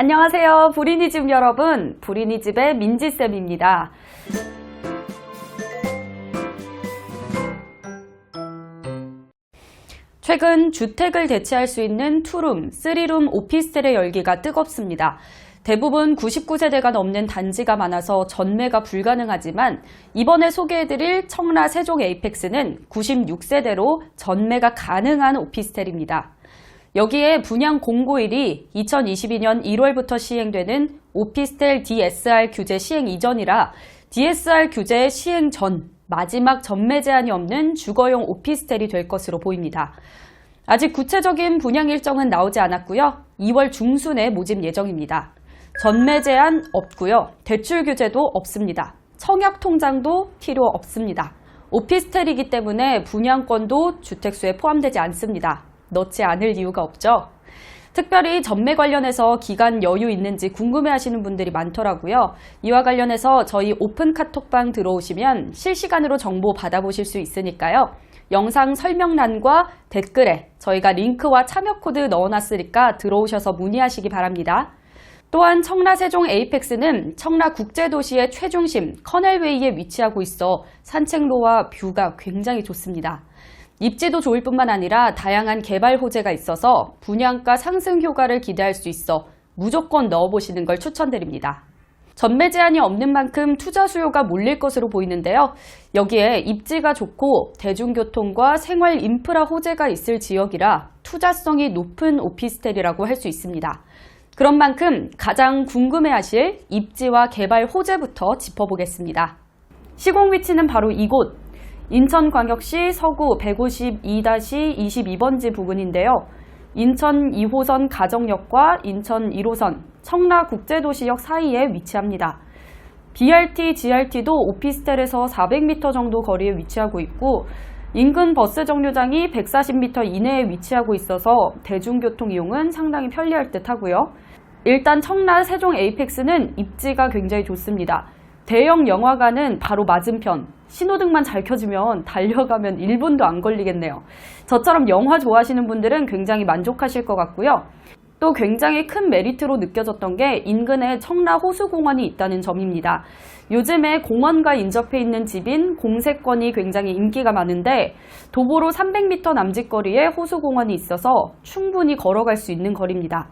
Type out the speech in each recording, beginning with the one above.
안녕하세요. 부리니집 여러분. 부리니집의 민지쌤입니다. 최근 주택을 대체할 수 있는 투룸, 쓰리룸 오피스텔의 열기가 뜨겁습니다. 대부분 99세대가 넘는 단지가 많아서 전매가 불가능하지만 이번에 소개해드릴 청라 세종 에이펙스는 96세대로 전매가 가능한 오피스텔입니다. 여기에 분양 공고일이 2022년 1월부터 시행되는 오피스텔 DSR 규제 시행 이전이라 DSR 규제 시행 전 마지막 전매 제한이 없는 주거용 오피스텔이 될 것으로 보입니다. 아직 구체적인 분양 일정은 나오지 않았고요. 2월 중순에 모집 예정입니다. 전매 제한 없고요. 대출 규제도 없습니다. 청약 통장도 필요 없습니다. 오피스텔이기 때문에 분양권도 주택수에 포함되지 않습니다. 넣지 않을 이유가 없죠. 특별히 전매 관련해서 기간 여유 있는지 궁금해 하시는 분들이 많더라고요. 이와 관련해서 저희 오픈 카톡방 들어오시면 실시간으로 정보 받아보실 수 있으니까요. 영상 설명란과 댓글에 저희가 링크와 참여 코드 넣어놨으니까 들어오셔서 문의하시기 바랍니다. 또한 청라 세종 에이펙스는 청라 국제도시의 최중심 커넬웨이에 위치하고 있어 산책로와 뷰가 굉장히 좋습니다. 입지도 좋을 뿐만 아니라 다양한 개발 호재가 있어서 분양가 상승 효과를 기대할 수 있어 무조건 넣어보시는 걸 추천드립니다. 전매 제한이 없는 만큼 투자 수요가 몰릴 것으로 보이는데요. 여기에 입지가 좋고 대중교통과 생활 인프라 호재가 있을 지역이라 투자성이 높은 오피스텔이라고 할 수 있습니다. 그런 만큼 가장 궁금해하실 입지와 개발 호재부터 짚어보겠습니다. 시공 위치는 바로 이곳 인천광역시 서구 152-22번지 부근인데요. 인천 2호선 가정역과 인천 1호선 청라국제도시역 사이에 위치합니다. BRT, GRT도 오피스텔에서 400m 정도 거리에 위치하고 있고 인근 버스 정류장이 140m 이내에 위치하고 있어서 대중교통 이용은 상당히 편리할 듯 하고요. 일단 청라 세종 에이펙스는 입지가 굉장히 좋습니다. 대형 영화관은 바로 맞은편. 신호등만 잘 켜지면 달려가면 1분도 안 걸리겠네요. 저처럼 영화 좋아하시는 분들은 굉장히 만족하실 것 같고요. 또 굉장히 큰 메리트로 느껴졌던 게 인근에 청라 호수공원이 있다는 점입니다. 요즘에 공원과 인접해 있는 집인 공세권이 굉장히 인기가 많은데 도보로 300m 남짓 거리에 호수공원이 있어서 충분히 걸어갈 수 있는 거리입니다.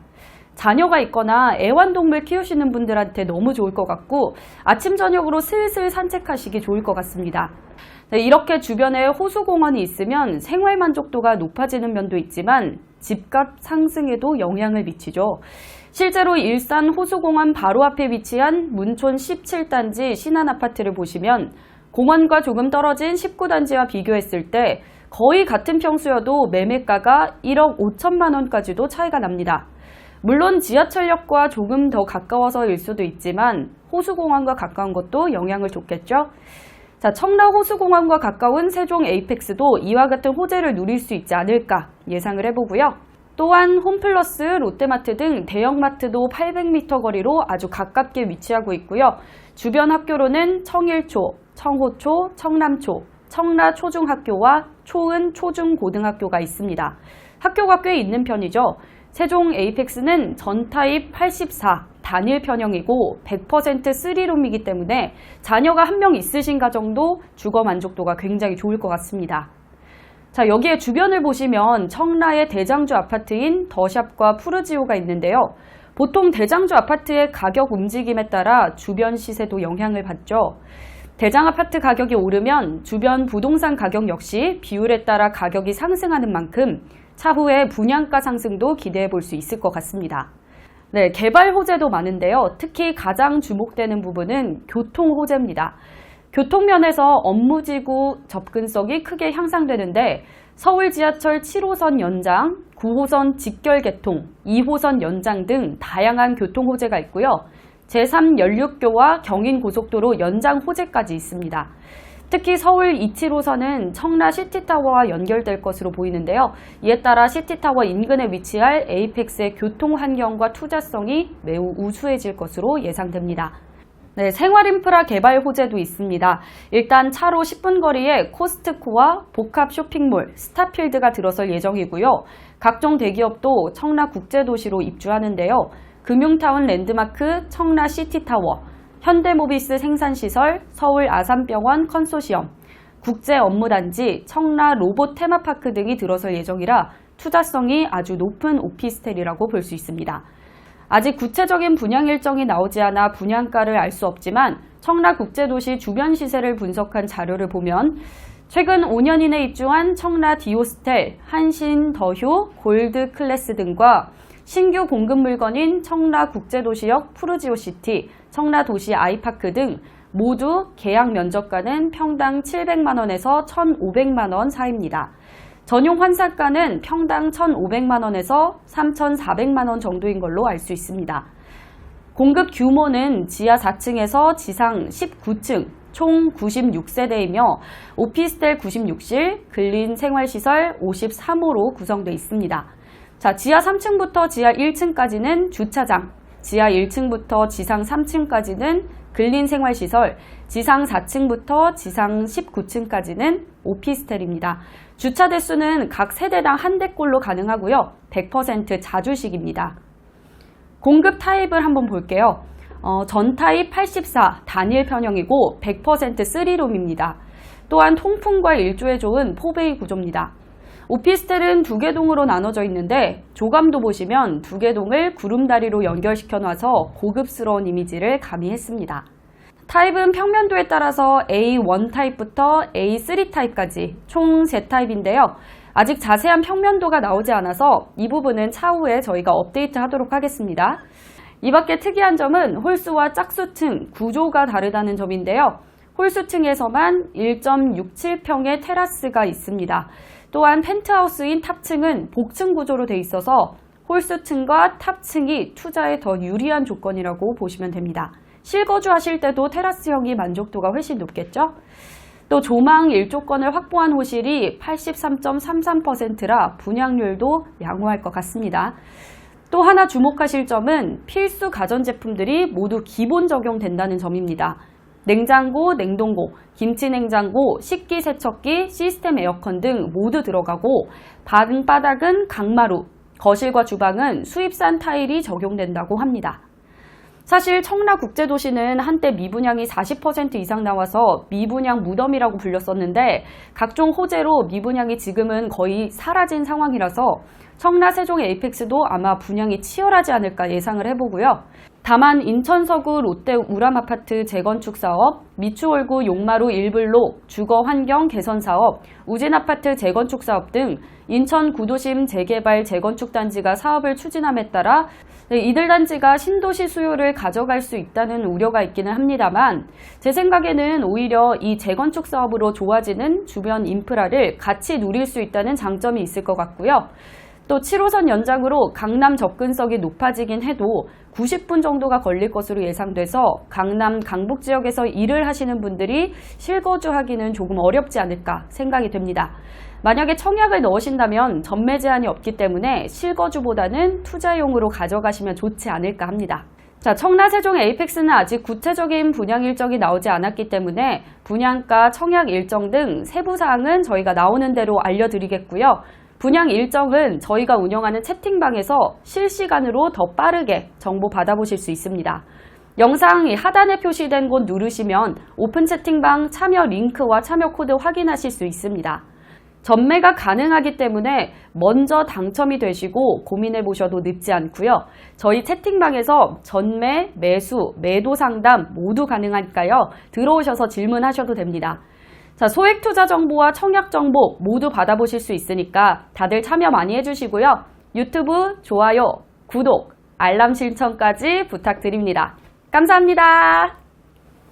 자녀가 있거나 애완동물 키우시는 분들한테 너무 좋을 것 같고 아침 저녁으로 슬슬 산책하시기 좋을 것 같습니다. 네, 이렇게 주변에 호수공원이 있으면 생활 만족도가 높아지는 면도 있지만 집값 상승에도 영향을 미치죠. 실제로 일산 호수공원 바로 앞에 위치한 문촌 17단지 신한아파트를 보시면 공원과 조금 떨어진 19단지와 비교했을 때 거의 같은 평수여도 매매가가 1억 5천만 원까지도 차이가 납니다. 물론 지하철역과 조금 더 가까워서일 수도 있지만 호수공원과 가까운 것도 영향을 줬겠죠. 자, 청라 호수공원과 가까운 세종 에이펙스도 이와 같은 호재를 누릴 수 있지 않을까 예상을 해보고요. 또한 홈플러스, 롯데마트 등 대형마트도 800m 거리로 아주 가깝게 위치하고 있고요. 주변 학교로는 청일초, 청호초, 청남초, 청라 초중학교와 초은 초중고등학교가 있습니다. 학교가 꽤 있는 편이죠. 세종 에이펙스는 전타입 84, 단일 편형이고 100% 쓰리룸이기 때문에 자녀가 한 명 있으신 가정도 주거 만족도가 굉장히 좋을 것 같습니다. 자, 여기에 주변을 보시면 청라의 대장주 아파트인 더샵과 푸르지오가 있는데요. 보통 대장주 아파트의 가격 움직임에 따라 주변 시세도 영향을 받죠. 대장 아파트 가격이 오르면 주변 부동산 가격 역시 비율에 따라 가격이 상승하는 만큼 차후에 분양가 상승도 기대해 볼 수 있을 것 같습니다. 네, 개발 호재도 많은데요. 특히 가장 주목되는 부분은 교통 호재입니다. 교통면에서 업무지구 접근성이 크게 향상되는데 서울 지하철 7호선 연장, 9호선 직결 개통, 2호선 연장 등 다양한 교통 호재가 있고요. 제3 연륙교와 경인 고속도로 연장 호재까지 있습니다. 특히 서울 27호선은 청라 시티타워와 연결될 것으로 보이는데요. 이에 따라 시티타워 인근에 위치할 에이펙스의 교통 환경과 투자성이 매우 우수해질 것으로 예상됩니다. 네, 생활 인프라 개발 호재도 있습니다. 일단 차로 10분 거리에 코스트코와 복합 쇼핑몰, 스타필드가 들어설 예정이고요. 각종 대기업도 청라 국제도시로 입주하는데요. 금융타운 랜드마크 청라 시티타워, 현대모비스 생산시설, 서울 아산병원 컨소시엄, 국제 업무단지, 청라 로봇 테마파크 등이 들어설 예정이라 투자성이 아주 높은 오피스텔이라고 볼 수 있습니다. 아직 구체적인 분양 일정이 나오지 않아 분양가를 알 수 없지만 청라 국제도시 주변 시세를 분석한 자료를 보면 최근 5년 이내 입주한 청라 디오스텔, 한신 더휴, 골드 클래스 등과 신규 공급 물건인 청라 국제도시역 푸르지오시티, 청라 도시 아이파크 등 모두 계약 면적가는 평당 700만 원에서 1,500만 원 사이입니다. 전용 환산가는 평당 1,500만 원에서 3,400만 원 정도인 걸로 알 수 있습니다. 공급 규모는 지하 4층에서 지상 19층, 총 96세대이며 오피스텔 96실, 근린 생활시설 53호로 구성되어 있습니다. 자, 지하 3층부터 지하 1층까지는 주차장, 지하 1층부터 지상 3층까지는 근린 생활시설, 지상 4층부터 지상 19층까지는 오피스텔입니다. 주차 대수는 각 세대당 한 대꼴로 가능하고요. 100% 자주식입니다. 공급 타입을 한번 볼게요. 어, 전 타입 84 단일 편형이고 100% 3룸입니다. 또한 통풍과 일조에 좋은 포베이 구조입니다. 오피스텔은 두 개 동으로 나눠져 있는데 조감도 보시면 두 개 동을 구름다리로 연결시켜 놔서 고급스러운 이미지를 가미했습니다. 타입은 평면도에 따라서 A1 타입부터 A3 타입까지 총 3타입인데요. 아직 자세한 평면도가 나오지 않아서 이 부분은 차후에 저희가 업데이트 하도록 하겠습니다. 이 밖에 특이한 점은 홀수와 짝수층 구조가 다르다는 점인데요. 홀수층에서만 1.67평의 테라스가 있습니다. 또한 펜트하우스인 탑층은 복층 구조로 되어 있어서 홀수층과 탑층이 투자에 더 유리한 조건이라고 보시면 됩니다. 실거주 하실 때도 테라스형이 만족도가 훨씬 높겠죠? 또 조망 일조권을 확보한 호실이 83.33%라 분양률도 양호할 것 같습니다. 또 하나 주목하실 점은 필수 가전제품들이 모두 기본 적용된다는 점입니다. 냉장고, 냉동고, 김치냉장고, 식기세척기, 시스템 에어컨 등 모두 들어가고 방바닥은 강마루, 거실과 주방은 수입산 타일이 적용된다고 합니다. 사실 청라 국제도시는 한때 미분양이 40% 이상 나와서 미분양 무덤이라고 불렸었는데 각종 호재로 미분양이 지금은 거의 사라진 상황이라서 청라 세종 에이펙스도 아마 분양이 치열하지 않을까 예상을 해보고요. 다만 인천 서구 롯데 우람 아파트 재건축 사업, 미추홀구 용마루 일블록 주거 환경 개선 사업, 우진 아파트 재건축 사업 등 인천 구도심 재개발 재건축 단지가 사업을 추진함에 따라 네, 이들 단지가 신도시 수요를 가져갈 수 있다는 우려가 있기는 합니다만 제 생각에는 오히려 이 재건축 사업으로 좋아지는 주변 인프라를 같이 누릴 수 있다는 장점이 있을 것 같고요. 또 7호선 연장으로 강남 접근성이 높아지긴 해도 90분 정도가 걸릴 것으로 예상돼서 강남 강북 지역에서 일을 하시는 분들이 실거주하기는 조금 어렵지 않을까 생각이 됩니다. 만약에 청약을 넣으신다면 전매 제한이 없기 때문에 실거주보다는 투자용으로 가져가시면 좋지 않을까 합니다. 자, 청라 세종 에이펙스는 아직 구체적인 분양 일정이 나오지 않았기 때문에 분양가, 청약 일정 등 세부 사항은 저희가 나오는 대로 알려드리겠고요. 분양 일정은 저희가 운영하는 채팅방에서 실시간으로 더 빠르게 정보 받아보실 수 있습니다. 영상 하단에 표시된 곳 누르시면 오픈 채팅방 참여 링크와 참여 코드 확인하실 수 있습니다. 전매가 가능하기 때문에 먼저 당첨이 되시고 고민해 보셔도 늦지 않고요. 저희 채팅방에서 전매, 매수, 매도 상담 모두 가능하니까요. 들어오셔서 질문하셔도 됩니다. 자, 소액 투자 정보와 청약 정보 모두 받아보실 수 있으니까 다들 참여 많이 해주시고요. 유튜브 좋아요, 구독, 알람 신청까지 부탁드립니다. 감사합니다.